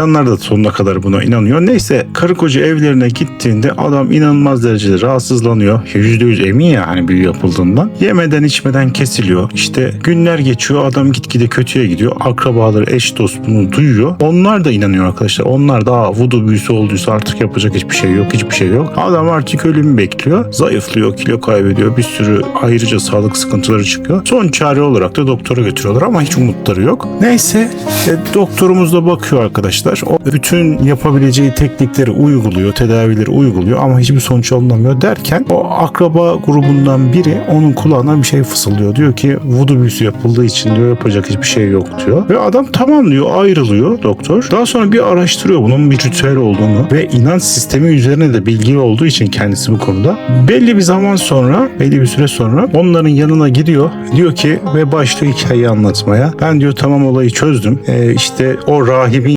İnsanlar da sonuna kadar buna inanıyor. Neyse karı koca evlerine gittiğinde adam inanılmaz derecede rahatsızlanıyor. %100 emin ya hani büyü yapıldığından. Yemeden içmeden kesiliyor. İşte günler geçiyor adam gitgide kötüye gidiyor. Akrabaları eş dost bunu duyuyor. Onlar da inanıyor arkadaşlar. Onlar da "Aa, voodoo büyüsü olduysa artık yapacak hiçbir şey yok. Hiçbir şey yok. Adam artık ölümü bekliyor. Zayıflıyor, kilo kaybediyor. Bir sürü ayrıca sağlık sıkıntıları çıkıyor. Son çare olarak da doktora götürüyorlar ama hiç umutları yok. Neyse e, doktorumuz da bakıyor arkadaşlar. O bütün yapabileceği teknikleri uyguluyor, tedavileri uyguluyor ama hiçbir sonuç alınamıyor derken o akraba grubundan biri onun kulağına bir şey fısıldıyor. Diyor ki voodoo büyüsü yapıldığı için diyor yapacak hiçbir şey yok diyor. Ve adam tamam diyor ayrılıyor doktor. Daha sonra bir araştırıyor bunun bir ritüel olduğunu ve inanç sistemi üzerine de bilgili olduğu için kendisi bu konuda. Belli bir zaman sonra, belli bir süre sonra onların yanına gidiyor. Diyor ki ve başlıyor hikayeyi anlatmaya. Ben diyor tamam olayı çözdüm. Ee, işte o rahibin